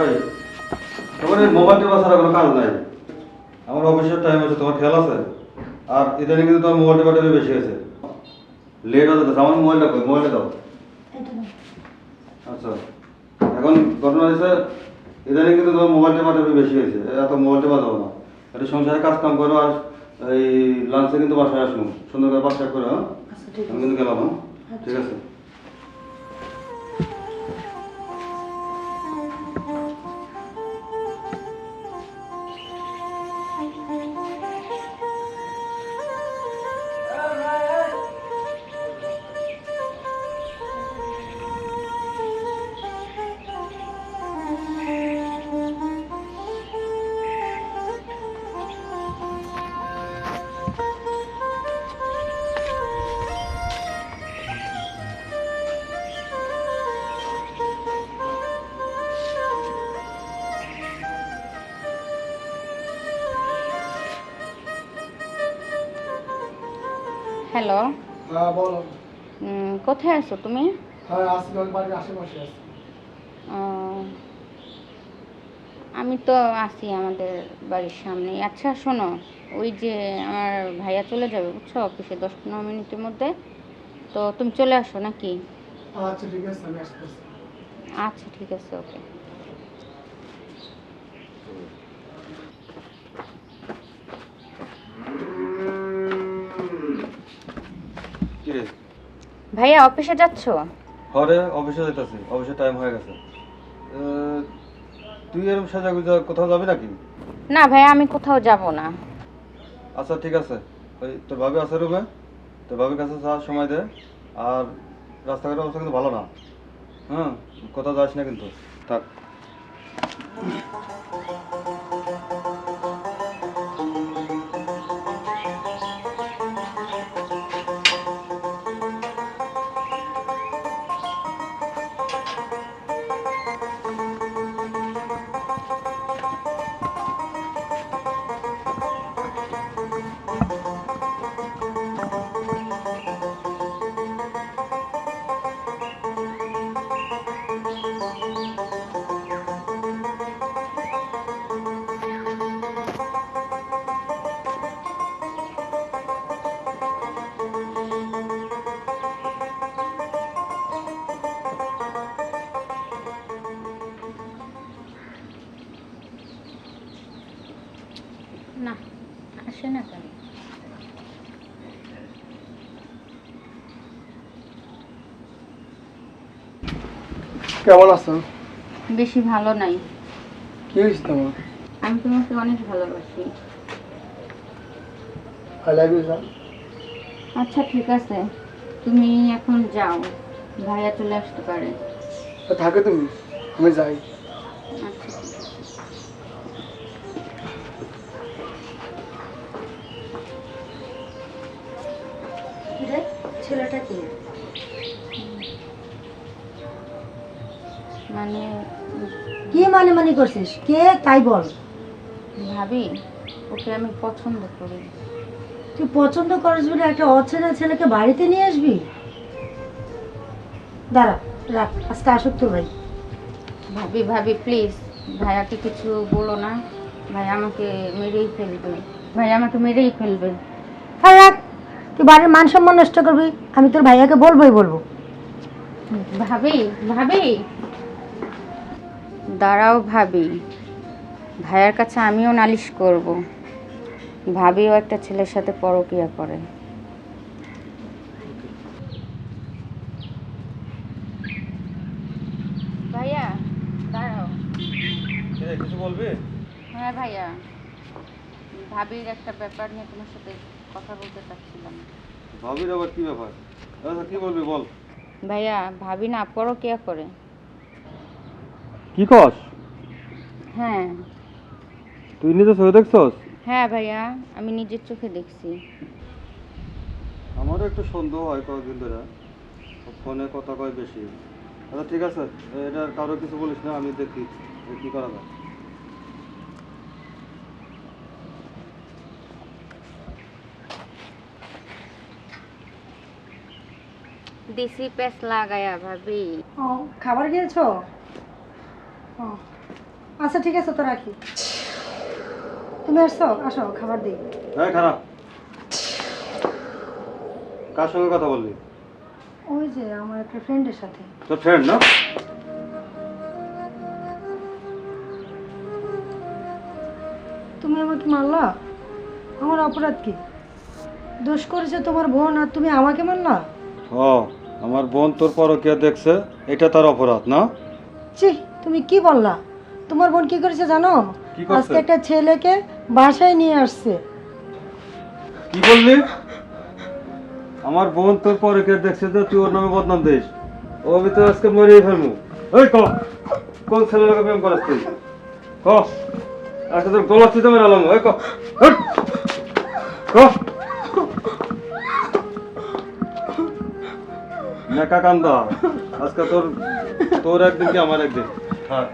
এই তোমার এই মোবাইল টেপা ছাড়া কোনো কাজ নাই। আমার অফিসের টাইম আছে তোমার খেয়াল আছে? আর ইদানিং কিন্তু তোমার মোবাইল টেপা বেশি হয়েছে। লেট হতে যাচ্ছে আমার মোবাইলটা কই? মোবাইলটা দাও। আচ্ছা এখন ঘটনা হয়েছে ইদানিং কিন্তু তোমার মোবাইল টেপা বেশি হয়েছে। এত মোবাইল টেপা যাব না। একটু সংসারে কাজ কাম করো আর এই লাঞ্চে কিন্তু বাসায় আসব সুন্দর করে বাসায় করে হ্যাঁ? আচ্ছা আমি কিন্তু গেলাম হ্যাঁ? ঠিক আছে। হ্যালো হ্যাঁ বলো। কোথায় আছো তুমি? হ্যাঁ ওই বাড়ির আশেপাশে আছি। আমি তো আছি আমাদের বাড়ির সামনে আচ্ছা শোনো ওই যে আমার ভাইয়া চলে যাবে বুঝছ অফিসে দশ পনেরো মিনিটের মধ্যে। তো তুমি চলে আসো নাকি? আচ্ছা ঠিক আছে আমি আসতেছি। আচ্ছা ঠিক আছে ওকে কি রে ভাইয়া অফিসে যাচ্ছ? ঘরে অফিসে যেতেছি অফিসের টাইম হয়ে গেছে। তুই এরকম সাজা গুজা কোথাও যাবি নাকি? না ভাইয়া আমি কোথাও যাব না। আচ্ছা ঠিক আছে। ওই তোর ভাবি আছে রুমে? তোর ভাবির কাছে যাওয়ার সময় দে। আর রাস্তাঘাটের অবস্থা কিন্তু ভালো না। হ্যাঁ কোথাও যাস না কিন্তু। থাক। আসে না কেন? কেমন আছো বেশি ভালো নাই। কি হয়েছে তোমার? আমি তোমাকে অনেক ভালোবাসি। আই লাভ ইউ আচ্ছা ঠিক আছে। তুমি এখন যাও। ভাইয়া চলে আসতে পারে। থাকে তুমি। আমি যাই। আচ্ছা। ছেলেটা কি? মানে কি মানে মানে করছিস? কে? তাই বল। ভাবি ওকে আমি পছন্দ করি। তুই পছন্দ করিস বলে একটা অচেনা ছেলেকে বাড়িতে নিয়ে আসবি? দাঁড়া রাখ আজকে আসুক তো ভাই। ভাবি ভাবি প্লিজ ভাইয়াকে কিছু বলো না। ভাই আমাকে মেরেই ফেলবে। ভাই আমাকে মেরেই ফেলবে। আর রাখ। তুই বাড়ির মান সম্মান নষ্ট করবি আমি তোর ভাইয়াকে বলবোই বলব। ভাবি ভাবি। দাঁড়াও ভাবি ভাইয়ার কাছে আমিও নালিশ করব। ভাবিও একটা ছেলের সাথে পরকিয়া করে। ভাইয়া দাঁড়াও। কিছু বলবি? হ্যাঁ ভাইয়া। ভাবির একটা ব্যাপার নিয়ে তোমার সাথে কথা বলতে চাচ্ছিলাম। ভাবির আবার কি ব্যাপার? আচ্ছা কি বলবি বল। ভাইয়া ভাবি না পরকিয়া করে। কি কস? হ্যাঁ। তুই নিজে চোখে দেখছস? হ্যাঁ ভাইয়া আমি নিজের চোখে দেখছি। আমারও একটু সন্দেহ হয় কয়েকদিন ধরে। ফোনে কথা কয় বেশি। আচ্ছা ঠিক আছে। এটা কারও কিছু বলিস না আমি দেখি। কি করা যায়? দিসি পেস লাগায়া ভাবি। ও খাবার খেয়েছো? ও আচ্ছা ঠিক আছে তো রাখি। তুমি আসছো? আসো খাবার দিই। হ্যাঁ খারাপ। কার সঙ্গে কথা বললি? ওই যে আমার একটা ফ্রেন্ডের সাথে। তোর ফ্রেন্ড না? তুমি আমাকে মারলা? আমার অপরাধ কি? দোষ করেছে তোমার বোন আর তুমি আমাকে মারলা? ও আমার বোন তোর পরকিয়া দেখছে এটা তার অপরাধ না? ছি তুমি কি বললা? তোমার বোন কি করেছে জানো? কি করছে? আজকে একটা ছেলেকে বাসায় নিয়ে আসছে। কি বললি? আমার বোন তোর পরকিয়া দেখছে যে তুই ওর নামে বদনাম দিস। ও আমি তো আজকে মরিয়ে ফেলব। ওই ক? কোন ছেলের লোকে প্রেম করাস তুই? ক? আচ্ছা তোর গলা তো মেরে আলাম ওই ক? হট! ক? নেকা কান্দা আজকে তোর তোর একদিন কি আমার একদিন? হ্যাঁ।